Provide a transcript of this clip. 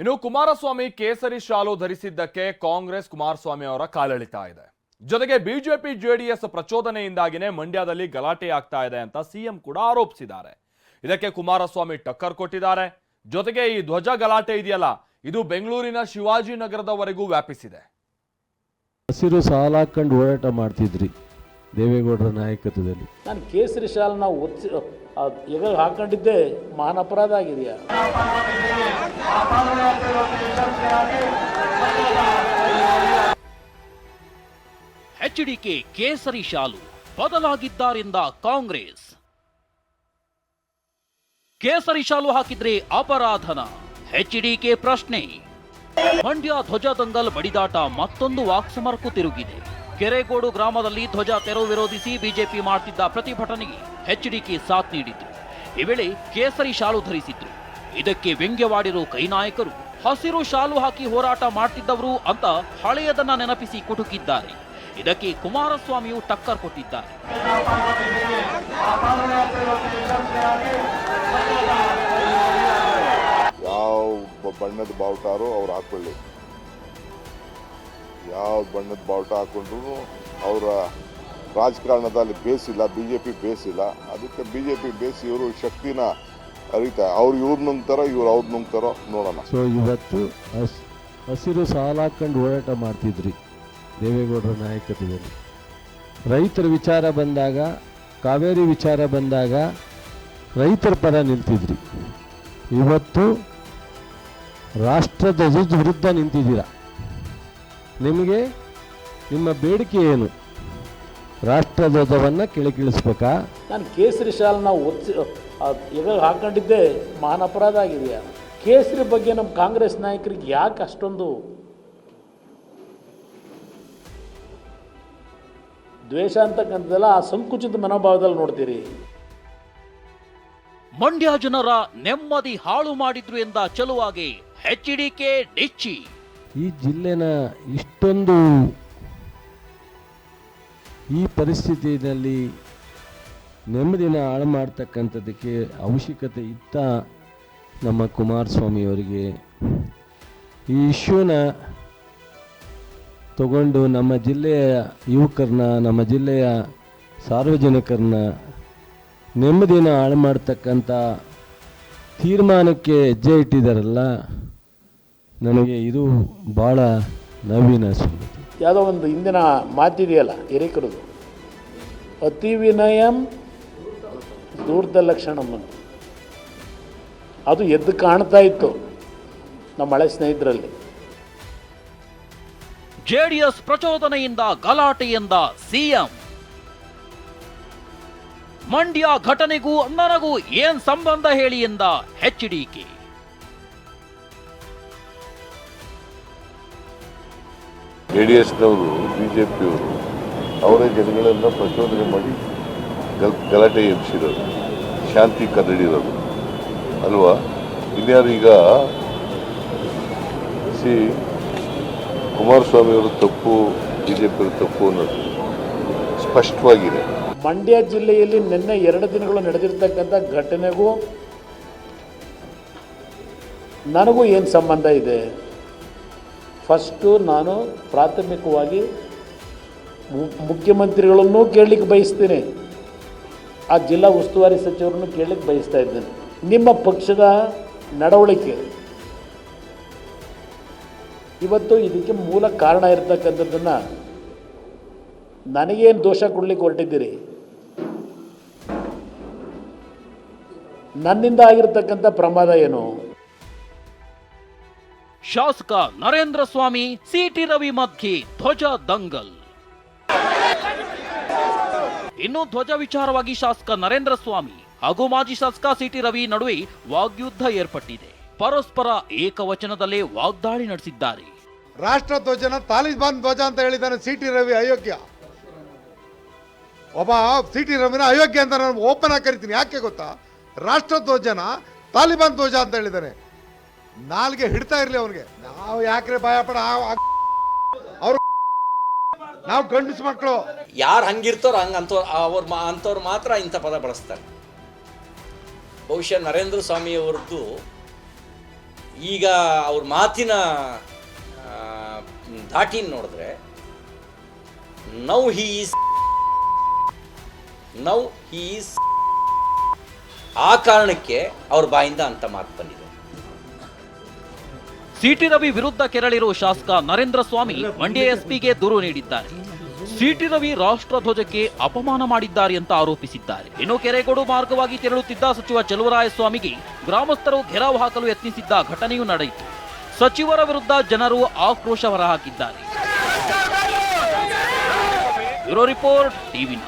ಇನ್ನು ಕುಮಾರಸ್ವಾಮಿ ಕೇಸರಿ ಶಾಲು ಧರಿಸಿದ್ದಕ್ಕೆ ಕಾಂಗ್ರೆಸ್ ಕುಮಾರಸ್ವಾಮಿ ಅವರ ಕಾಲೆಳಿತಾ ಇದೆ. ಜೊತೆಗೆ ಬಿಜೆಪಿ ಜೆಡಿಎಸ್ ಪ್ರಚೋದನೆಯಿಂದಾಗಿನೇ ಮಂಡ್ಯದಲ್ಲಿ ಗಲಾಟೆ ಆಗ್ತಾ ಇದೆ ಅಂತ ಸಿಎಂ ಕೂಡ ಆರೋಪಿಸಿದ್ದಾರೆ. ಇದಕ್ಕೆ ಕುಮಾರಸ್ವಾಮಿ ಟಕ್ಕರ್ ಕೊಟ್ಟಿದ್ದಾರೆ. ಜೊತೆಗೆ ಈ ಧ್ವಜ ಗಲಾಟೆ ಇದೆಯಲ್ಲ, ಇದು ಬೆಂಗಳೂರಿನ ಶಿವಾಜಿನಗರದವರೆಗೂ ವ್ಯಾಪಿಸಿದೆ. ಹಸಿರು ಸಾಲ ಹಾಕೊಂಡು ಓಡಾಟ ಮಾಡ್ತಿದ್ರಿ. ದೇವೇಗೌಡರ ನಾಯಕತ್ವದಲ್ಲಿ. ನಾನು ಕೇಸರಿ ಶಾಲನ್ನ ಒತ್ತಿ ಈಗ ಹಾಕೊಂಡಿದ್ದೆ ಮಹಾನ್ ಅಪರಾಧ ಆಗಿದೆಯಾ? ಎಚ್ ಡಿಕೆ ಕೇಸರಿ ಶಾಲು ಬದಲಾಗಿದ್ದಾರಿಂದ ಕಾಂಗ್ರೆಸ್. ಕೇಸರಿ ಶಾಲು ಹಾಕಿದ್ರೆ ಅಪರಾಧನ ಎಚ್ ಡಿಕೆ ಪ್ರಶ್ನೆ. ಮಂಡ್ಯ ಧ್ವಜ ದಂಗಲ್ ಬಡಿದಾಟ ಮತ್ತೊಂದು ವಾಕ್ಸಮರ್ಕು ತಿರುಗಿದೆ. ಕೆರೆಗೋಡು ಗ್ರಾಮದಲ್ಲಿ ಧ್ವಜ ತೆರವು ವಿರೋಧಿಸಿ ಬಿಜೆಪಿ ಮಾಡುತ್ತಿದ್ದ ಪ್ರತಿಭಟನೆಗೆ ಎಚ್ಡಿಕೆ ಸಾಥ್ ನೀಡಿದ್ರು ಈ ವೇಳೆ ಕೇಸರಿ ಶಾಲು ಧರಿಸಿದ್ರು. ಇದಕ್ಕೆ ವ್ಯಂಗ್ಯವಾಡಿರೋ ಕೈ ನಾಯಕರು ಹಸಿರು ಶಾಲು ಹಾಕಿ ಹೋರಾಟ ಮಾಡ್ತಿದ್ದವರು ಅಂತ ಹಳೆಯದನ್ನ ನೆನಪಿಸಿ ಕುಟುಕಿದ್ದಾರೆ. ಇದಕ್ಕೆ ಕುಮಾರಸ್ವಾಮಿಯು ಟಕ್ಕರ್ ಕೊಟ್ಟಿದ್ದಾರೆ. ಯಾವ ಬಣ್ಣದ ಬಾವುಟಾರೋ ಅವ್ರು ಹಾಕೊಳ್ಳಿ ಯಾವ ಬಣ್ಣದ ಬಾವುಟ ಹಾಕೊಂಡ್ರು ಅವರ ರಾಜಕಾರಣದಲ್ಲಿ ಬೇಸಿಲ್ಲ ಬಿ ಜೆ ಪಿ ಬೇಸಿಲ್ಲ. ಅದಕ್ಕೆ ಬಿ ಜೆ ಪಿ ಬೇಸಿ ಇವರು ಶಕ್ತಿನ ಅರಿತಾ, ಅವ್ರು ಇವ್ರು ನುಂಗ್ತಾರೋ, ಇವ್ರು ಅವ್ರು ನುಂಗ್ತಾರೋ ನೋಡೋಣ. ಸೊ ಇವತ್ತು ಹಸ್, ಹಸಿರು ಸಾಲ ಹಾಕೊಂಡು ಹೋರಾಟ ಮಾಡ್ತಿದ್ರಿ ದೇವೇಗೌಡರ ನಾಯಕತ್ವದಲ್ಲಿ. ರೈತರ ವಿಚಾರ ಬಂದಾಗ, ಕಾವೇರಿ ವಿಚಾರ ಬಂದಾಗ ರೈತರ ಪರ ನಿಲ್ತಿದ್ರಿ ಇವತ್ತು ರಾಷ್ಟ್ರಧ್ವಜದ ವಿರುದ್ಧ ನಿಂತಿದ್ದೀರ? ನಿಮಗೆ ನಿಮ್ಮ ಬೇಡಿಕೆ ಏನು? ರಾಷ್ಟ್ರಧ್ವಜವನ್ನು ಕೆಳಗಿಳಿಸ್ಬೇಕಾ ನಾನು ಕೇಸರಿ ಶಾಲನ್ನ ಒತ್ತಿ ಈಗ ಹಾಕೊಂಡಿದ್ದೆ ಮಹಾನ್ ಅಪರಾಧ ಆಗಿದೆಯಾ? ಕೇಸರಿ ಬಗ್ಗೆ ನಮ್ಮ ಕಾಂಗ್ರೆಸ್ ನಾಯಕರಿಗೆ ಯಾಕೆ ಅಷ್ಟೊಂದು ದ್ವೇಷ ಅಂತಕ್ಕಂಥದ್ದೆಲ್ಲ ಆ ಸಂಕುಚಿತ ಮನೋಭಾವದಲ್ಲಿ ನೋಡ್ತೀರಿ. ಮಂಡ್ಯ ಜನರ ನೆಮ್ಮದಿ ಹಾಳು ಮಾಡಿದ್ರು ಎಂದ ಡಿ ಕೆ ಡಿಚ್ಚಿ ಈ ಜಿಲ್ಲೆನ ಇಷ್ಟೊಂದು ಈ ಪರಿಸ್ಥಿತಿಯಲ್ಲಿ ನೆಮ್ಮದಿನ ಹಾಳು ಮಾಡ್ತಕ್ಕಂಥದ್ದಕ್ಕೆ ಅವಶ್ಯಕತೆ ಇತ್ತ ನಮ್ಮ ಕುಮಾರಸ್ವಾಮಿಯವರಿಗೆ ಈ ಇಶ್ಯೂನ ತಗೊಂಡು ನಮ್ಮ ಜಿಲ್ಲೆಯ ಯುವಕರನ್ನ, ನಮ್ಮ ಜಿಲ್ಲೆಯ ಸಾರ್ವಜನಿಕರನ್ನ ನೆಮ್ಮದಿನ ಹಾಳು ಮಾಡ್ತಕ್ಕಂಥ ತೀರ್ಮಾನಕ್ಕೆ ಹೆಜ್ಜೆ ಇಟ್ಟಿದ್ದಾರಲ್ಲ ನನಗೆ ಇದು ಭಾಳ ನವೀನ ಸಂಗತಿ. ಯಾವುದೋ ಒಂದು ಇಂದಿನ ಮಾತಿದೆಯಲ್ಲ ಹಿರೇಕರದು. ಅತಿ ವಿನಯಂ ದೂರದ ಲಕ್ಷಣಮ್ ಅಂತ. ಅದು ಎದ್ದು ಕಾಣ್ತಾ ಇತ್ತು ನಮ್ಮ ಹಳೆ ಸ್ನೇಹಿತರಲ್ಲಿ. ಜೆಡಿಎಸ್ ಪ್ರಚೋದನೆಯಿಂದ ಗಲಾಟೆ ಎಂದ ಸಿಎಂ. ಮಂಡ್ಯ ಘಟನೆಗೂ ನನಗೂ ಏನ್ ಸಂಬಂಧ ಹೇಳಿ ಎಂದ ಎಚ್ಡಿಕೆ ಜೆ ಡಿ ಎಸ್ನವರು ಬಿ ಜೆ ಪಿಯವರು ಅವರೇ ಜನಗಳನ್ನು ಪ್ರಚೋದನೆ ಮಾಡಿ ಗಲ್, ಗಲಾಟೆ ಎಬ್ಸಿರೋದು ಶಾಂತಿ ಕದಡಿರೋದು ಅಲ್ವಾ? ಇನ್ಯಾರು ಈಗ ಸಿ ಕುಮಾರಸ್ವಾಮಿಯವರು ತಪ್ಪು, ಬಿ ಜೆ ಪಿಯವರು ತಪ್ಪು ಅನ್ನೋದು ಸ್ಪಷ್ಟವಾಗಿದೆ. ಮಂಡ್ಯ ಜಿಲ್ಲೆಯಲ್ಲಿ ನಿನ್ನೆ ಎರಡು ದಿನಗಳು ನಡೆದಿರ್ತಕ್ಕಂಥ ಘಟನೆಗೂ ನನಗೂ ಏನು ಸಂಬಂಧ ಇದೆ? ಫಸ್ಟು ನಾನು ಪ್ರಾಥಮಿಕವಾಗಿ ಮುಖ್ಯಮಂತ್ರಿಗಳನ್ನೂ ಕೇಳಲಿಕ್ಕೆ ಬಯಸ್ತೀನಿ. ಆ ಜಿಲ್ಲಾ ಉಸ್ತುವಾರಿ ಸಚಿವರನ್ನು ಕೇಳಲಿಕ್ಕೆ ಬಯಸ್ತಾ ಇದ್ದೇನೆ. ನಿಮ್ಮ ಪಕ್ಷದ ನಡವಳಿಕೆ. ಇವತ್ತು ಇದಕ್ಕೆ ಮೂಲ ಕಾರಣ ಇರತಕ್ಕಂಥದ್ದನ್ನು ನನಗೇನು ದೋಷ ಕೊಡಲಿಕ್ಕೆ ಹೊರಟಿದ್ದೀರಿ? ನನ್ನಿಂದ ಆಗಿರ್ತಕ್ಕಂಥ ಪ್ರಮಾದ ಏನು? ಶಾಸಕ ನರೇಂದ್ರ ಸ್ವಾಮಿ, ಸಿಟಿ ರವಿ ಮಧ್ಯೆ ಧ್ವಜ ದಂಗಲ್. ಇನ್ನು ಧ್ವಜ ವಿಚಾರವಾಗಿ ಶಾಸಕ ನರೇಂದ್ರ ಸ್ವಾಮಿ ಹಾಗೂ ಮಾಜಿ ಶಾಸಕ ಸಿಟಿ ರವಿ ನಡುವೆ ವಾಗ್ಯುದ್ಧ ಏರ್ಪಟ್ಟಿದೆ. ಪರಸ್ಪರ ಏಕವಚನದಲ್ಲೇ ವಾಗ್ದಾಳಿ ನಡೆಸಿದ್ದಾರೆ. ರಾಷ್ಟ್ರ ಧ್ವಜನ ತಾಲಿಬಾನ್ ಧ್ವಜ ಅಂತ ಹೇಳಿದ್ದಾನೆ ಸಿಟಿ ರವಿ ಅಯೋಗ್ಯ. ಒಬ್ಬ ಸಿಟಿ ರವಿನ ಅಯೋಗ್ಯ ಅಂತ ನಾನು ಓಪನ್ ಆಗಿ ಕರಿತೀನಿ. ಯಾಕೆ ಗೊತ್ತಾ? ರಾಷ್ಟ್ರ ಧ್ವಜನ ತಾಲಿಬಾನ್ ಧ್ವಜ ಅಂತ ಹೇಳಿದ್ದಾನೆ. ನಾಲ್ಗೆ ಹಿಡ್ತಾ ಇರಲಿ ಅವನಿಗೆ. ನಾವು ಯಾಕ್ರೆ ಭಯ ಪಡ ಅವ್ರು ನಾವು ಗಂಡಸು ಮಕ್ಕಳು ಯಾರು ಹಂಗಿರ್ತಾರೋ ಹಂಗೆ ಅಂತವ್ರು ಅವ್ರ ಮಾ ಅಂಥವ್ರು ಮಾತ್ರ ಇಂಥ ಪದ ಬಳಸ್ತಾರೆ. ಬಹುಶಃ ನರೇಂದ್ರ ಸ್ವಾಮಿ ಅವ್ರದ್ದು ಈಗ ಅವ್ರ ಮಾತಿನ ದಾಟಿನ ನೋಡಿದ್ರೆ, now he is now he is ಆ ಕಾರಣಕ್ಕೆ ಅವ್ರ ಬಾಯಿಂದ ಅಂತ ಮಾತು ಬಂದಿದೆ. ಸಿಟಿ ರವಿ ವಿರುದ್ಧ ಕೆರಳಿರುವ ಶಾಸಕ ನರೇಂದ್ರ ಸ್ವಾಮಿ ಮಂಡ್ಯ ಎಸ್ಪಿಗೆ ದೂರು ನೀಡಿದ್ದಾರೆ. ಸಿಟಿ ರವಿ ರಾಷ್ಟ್ರಧ್ವಜಕ್ಕೆ ಅಪಮಾನ ಮಾಡಿದ್ದಾರೆ ಅಂತ ಆರೋಪಿಸಿದ್ದಾರೆ. ಇನ್ನು ಕೆರೆಗೋಡು ಮಾರ್ಗವಾಗಿ ತೆರಳುತ್ತಿದ್ದ ಸಚಿವ ಚಲುವರಾಯಸ್ವಾಮಿಗೆ ಗ್ರಾಮಸ್ಥರು ಘೆರಾವ್ ಹಾಕಲು ಯತ್ನಿಸಿದ್ದ ಘಟನೆಯೂ ನಡೆಯಿತು. ಸಚಿವರ ವಿರುದ್ಧ ಜನರು ಆಕ್ರೋಶ ಹೊರಹಾಕಿದ್ದಾರೆ. Report TV